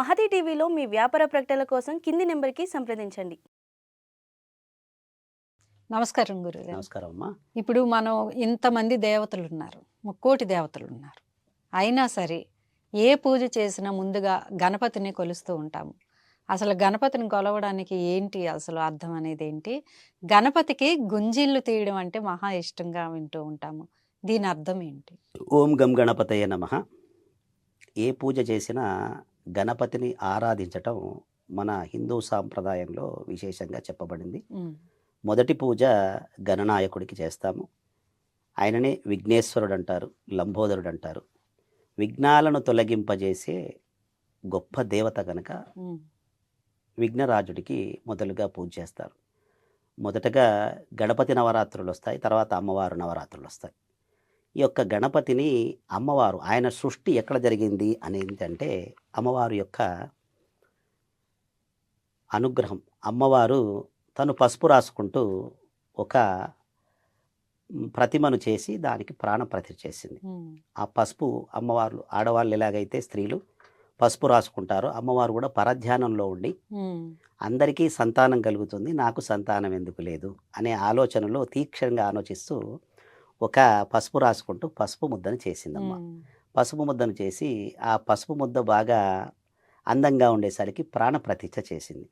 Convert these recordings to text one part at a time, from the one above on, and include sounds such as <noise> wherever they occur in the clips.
మహతి టీవీలో మీ వ్యాపార ప్రకటనల కోసం కింది నెంబర్కి సంప్రదించండి. నమస్కారం గురుగారు. నమస్కారం అమ్మా ఇప్పుడు మనం ఇంతమంది దేవతలు ఉన్నారు ముక్కోటి దేవతలు ఉన్నారు అయినా సరే ఏ పూజ చేసినా ముందుగా గణపతిని కొలుస్తూ ఉంటాము. అసలు గణపతిని కొలవడానికి ఏంటి అసలు అర్థం అనేది ఏంటి? గణపతికి గుంజిళ్ళు తీయడం అంటే మహా ఇష్టంగా వింటూ ఉంటాము. దీని అర్థం ఏంటి? ఓం గం గణపతయ నమ. ఏ పూజ చేసినా గణపతిని ఆరాధించటం మన హిందూ సాంప్రదాయంలో విశేషంగా చెప్పబడింది. మొదటి పూజ గణనాయకుడికి చేస్తాము. ఆయననే విఘ్నేశ్వరుడు అంటారు లంబోదరుడు అంటారు విఘ్నాలను తొలగింపజేసే గొప్ప దేవత కనుక విఘ్నరాజుడికి మొదలుగా పూజ చేస్తారు. మొదటగా గణపతి నవరాత్రులు వస్తాయి తర్వాత అమ్మవారు నవరాత్రులు వస్తాయి ఈ యొక్క గణపతిని అమ్మవారు ఆయన సృష్టి ఎక్కడ జరిగింది అనేది అంటే అమ్మవారు యొక్క అనుగ్రహం. అమ్మవారు తను పసుపు రాసుకుంటూ ఒక ప్రతిమను చేసి దానికి ప్రాణ ప్రతిష్ఠ చేసింది. ఆ పసుపు అమ్మవారు ఆడవాళ్ళు ఎలాగైతే స్త్రీలు పసుపు రాసుకుంటారో అమ్మవారు కూడా పరధ్యానంలో ఉండి అందరికీ సంతానం కలుగుతుంది నాకు సంతానం ఎందుకు లేదు అనే ఆలోచనలో తీక్షణంగా ఆలోచిస్తూ ఒక పసుపు రాసుకుంటూ పసుపు ముద్దను చేసిందమ్మ. పసుపు ముద్దను చేసి ఆ పసుపు ముద్ద బాగా అందంగా ఉండేసరికి ప్రాణ ప్రతిష్ఠ చేసింది.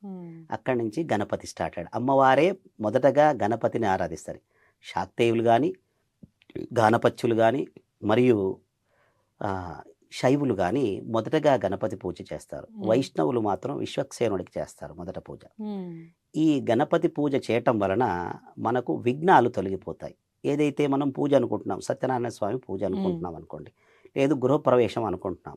అక్కడి నుంచి గణపతి స్టార్ట్ అయ్యాడు. అమ్మవారే మొదటగా గణపతిని ఆరాధిస్తారు. శాక్తేయులు కానీ గానపత్యులు కానీ మరియు శైవులు కానీ మొదటగా గణపతి పూజ చేస్తారు. వైష్ణవులు మాత్రం విశ్వక్సేనుడికి చేస్తారు మొదట పూజ. ఈ గణపతి పూజ చేయటం వలన మనకు విఘ్నాలు తొలగిపోతాయి. ఏదైతే మనం పూజ అనుకుంటున్నాం సత్యనారాయణ స్వామి పూజ అనుకుంటున్నాం అనుకోండి లేదు గృహప్రవేశం అనుకుంటున్నాం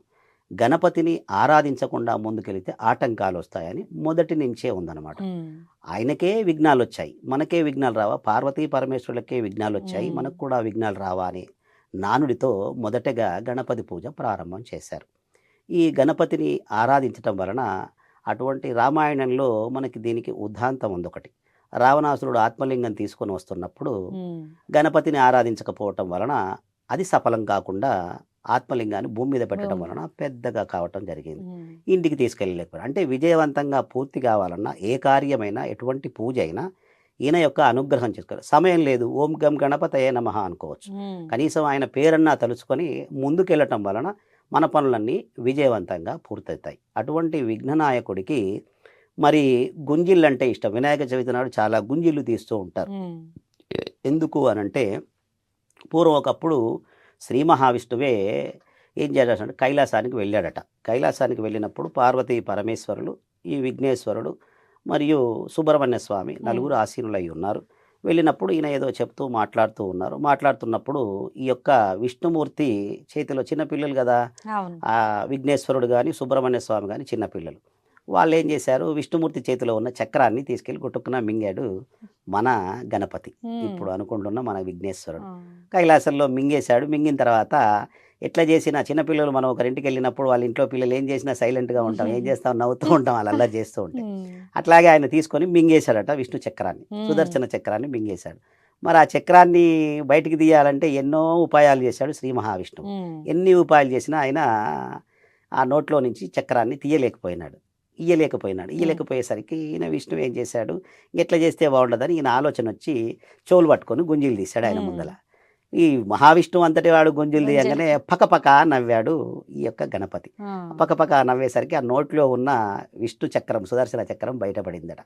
గణపతిని ఆరాధించకుండా ముందుకెళితే ఆటంకాలు వస్తాయని మొదటి నుంచే ఉందన్నమాట. ఆయనకే విఘ్నాలు వచ్చాయి మనకే విఘ్నాలు రావా పార్వతీ పరమేశ్వరులకే విఘ్నాలు వచ్చాయి. మనకు కూడా విఘ్నాలు రావా అని నానుడితో మొదటగా గణపతి పూజ ప్రారంభం చేశారు. ఈ గణపతిని ఆరాధించటం వలన అటువంటి రామాయణంలో మనకి దీనికి ఉదాంతం ఉంది ఒకటి. రావణాసురుడు ఆత్మలింగం తీసుకొని వస్తున్నప్పుడు గణపతిని ఆరాధించకపోవటం వలన అది సఫలం కాకుండా ఆత్మలింగాన్ని భూమి మీద పెట్టడం. వలన పెద్దగా కావటం జరిగింది. ఇంటికి తీసుకెళ్ళలేకపోయాడు అంటే విజయవంతంగా పూర్తి కావాలన్నా ఏ కార్యమైనా ఎటువంటి పూజ అయినా ఈయన యొక్క అనుగ్రహం చేసుకోవాలి. సమయం లేదు. ఓం గం గణపతయే నమః అనుకోవచ్చు. కనీసం ఆయన పేరన్నా తలుచుకొని ముందుకెళ్ళటం వలన మన పనులన్నీ విజయవంతంగా పూర్తవుతాయి. అటువంటి విఘ్ననాయకుడికి మరి గుంజిళ్ళు అంటే ఇష్టం. వినాయక చవితి నాడు చాలా గుంజిళ్ళు తీస్తూ ఉంటారు. ఎందుకు అనంటే పూర్వం ఒకప్పుడు శ్రీ మహావిష్ణువే ఏం చేశాడంటే కైలాసానికి వెళ్ళాడట. కైలాసానికి వెళ్ళినప్పుడు పార్వతీ పరమేశ్వరులు ఈ విఘ్నేశ్వరుడు మరియు సుబ్రహ్మణ్య స్వామి నలుగురు ఆసీనులై ఉన్నారు. వెళ్ళినప్పుడు ఈయన ఏదో చెప్తూ మాట్లాడుతూ ఉన్నారు. మాట్లాడుతున్నప్పుడు ఈ యొక్క విష్ణుమూర్తి చేతిలో చిన్నపిల్లలు కదా. ఆ విఘ్నేశ్వరుడు కానీ సుబ్రహ్మణ్య స్వామి కానీ చిన్నపిల్లలు వాళ్ళు ఏం చేశారు? విష్ణుమూర్తి చేతిలో ఉన్న చక్రాన్ని తీసుకెళ్ళి గుట్టుకున్న మింగాడు మన గణపతి. ఇప్పుడు అనుకుంటున్న మన విఘ్నేశ్వరుడు. కైలాసంలో మింగేశాడు. మింగిన తర్వాత ఎట్లా చేసినా చిన్నపిల్లలు మనం ఒకరింటికి వెళ్ళినప్పుడు వాళ్ళ ఇంట్లో పిల్లలు ఏం చేసినా సైలెంట్గా ఉంటాం. ఏం <laughs> చేస్తాం? నవ్వుతూ ఉంటాం. వాళ్ళు అలా చేస్తూ ఉంటాం ఉమ్, అట్లాగే ఆయన తీసుకొని మింగేశాడట విష్ణు చక్రాన్ని. సుదర్శన చక్రాన్ని మింగేశాడు. మరి ఆ చక్రాన్ని బయటికి తీయాలంటే ఎన్నో ఉపాయాలు చేశాడు శ్రీ మహావిష్ణువు. ఎన్ని ఉపాయాలు చేసినా ఆయన ఆ నోట్లో నుంచి చక్రాన్ని తీయలేకపోయినాడు. ఇయ్యలేకపోయినాడు. ఇయ్యలేకపోయేసరికి ఈయన విష్ణు ఏం చేశాడు? ఎట్లా చేస్తే బాగుండదని ఈయన ఆలోచన వచ్చి చెవులు పట్టుకొని గుంజీలు తీశాడు ఆయన. ముందల. ఈ మహావిష్ణువు అంతటి వాడు గుంజీలు. తీయగానే పకపక నవ్వాడు ఈ యొక్క గణపతి. పకపక నవ్వేసరికి ఆ నోట్లో ఉన్న విష్ణు చక్రం సుదర్శన చక్రం బయటపడిందట.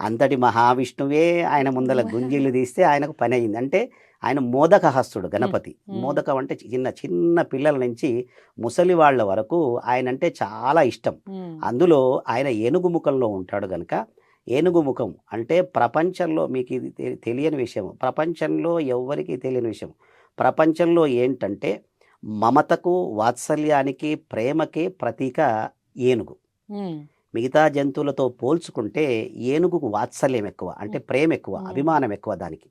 అంతటి మహావిష్ణువే ఆయన ముందల గుంజీలు తీస్తే ఆయనకు పని అయింది అంటే ఆయన మోదక హస్తుడు గణపతి. మోదకం అంటే చిన్న చిన్న పిల్లల నుంచి ముసలి వాళ్ళ వరకు ఆయన అంటే చాలా ఇష్టం. అందులో ఆయన ఏనుగు ముఖంలో ఉంటాడు గనుక ఏనుగు ముఖం అంటే ప్రపంచంలో మీకు ఇది తెలియని విషయం. ప్రపంచంలో ఎవ్వరికీ తెలియని విషయం. ప్రపంచంలో ఏంటంటే మమతకు వాత్సల్యానికి ప్రేమకి ప్రతీక ఏనుగు. మిగతా జంతువులతో పోల్చుకుంటే ఏనుగుకు వాత్సల్యం ఎక్కువ అంటే ప్రేమ ఎక్కువ. అభిమానం ఎక్కువ దానికి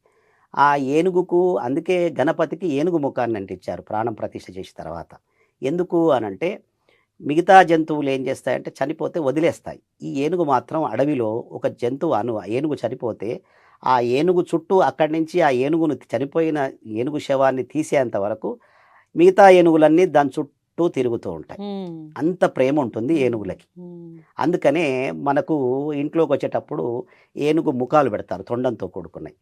ఆ ఏనుగుకు అందుకే గణపతికి ఏనుగు ముఖాన్ని అంటించారు ప్రాణం ప్రతిష్ఠ చేసిన తర్వాత ఎందుకు అనంటే మిగతా జంతువులు ఏం చేస్తాయంటే చనిపోతే వదిలేస్తాయి ఈ ఏనుగు మాత్రం అడవిలో ఒక జంతువు అను ఏనుగు చనిపోతే ఆ ఏనుగు చుట్టూ అక్కడి నుంచి ఆ ఏనుగును చనిపోయిన ఏనుగు శవాన్ని తీసేంత వరకు మిగతా ఏనుగులన్నీ దాని చుట్టూ చుట్టూ తిరుగుతూ ఉంటాయి. అంత ప్రేమ ఉంటుంది ఏనుగులకి. అందుకనే మనకు ఇంట్లోకి వచ్చేటప్పుడు ఏనుగు ముఖాలు పెడతారు తొండంతో కూడుకున్నాయి.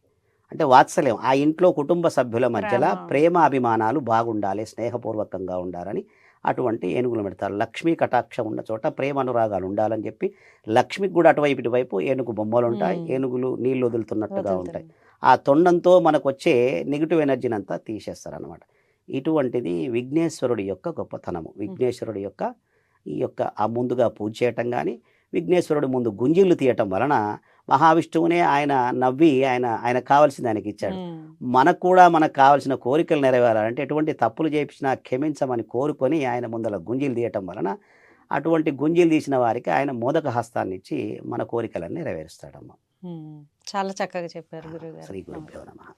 అంటే వాత్సల్యం ఆ ఇంట్లో కుటుంబ సభ్యుల మధ్యలో ప్రేమ. అభిమానాలు బాగుండాలి స్నేహపూర్వకంగా ఉండాలని అటువంటి ఏనుగులు పెడతారు. లక్ష్మీ కటాక్షం ఉన్న చోట ప్రేమ అనురాగాలు ఉండాలని చెప్పి లక్ష్మికి కూడా అటువైపు ఇటువైపు ఏనుగు బొమ్మలు ఉంటాయి. ఏనుగులు నీళ్ళు వదులుతున్నట్టుగా ఉంటాయి. ఆ తొండంతో మనకు వచ్చే నెగిటివ్ ఎనర్జీని అంతా తీసేస్తారు అనమాట ఇటువంటిది విఘ్నేశ్వరుడి యొక్క గొప్పతనము. విఘ్నేశ్వరుడి యొక్క ఈ యొక్క ఆ ముందుగా పూజ చేయటం కానీ విఘ్నేశ్వరుడి ముందు గుంజిళ్ళు తీయటం వలన మహావిష్ణువునే ఆయన నవ్వి ఆయన ఆయన కావాల్సింది ఆయనకి ఇచ్చాడు. మనకు కూడా మనకు కావాల్సిన కోరికలు నెరవేరాలంటే ఎటువంటి తప్పులు చేయించినా క్షమించమని కోరుకొని ఆయన ముందర గుంజీలు తీయటం వలన అటువంటి గుంజీలు తీసిన వారికి ఆయన మోదక హస్తాన్ని ఇచ్చి మన కోరికలన్నీ నెరవేరుస్తాడమ్మ. చాలా చక్కగా చెప్పారు గురువు శ్రీ గారు గురుభ్యో నమః.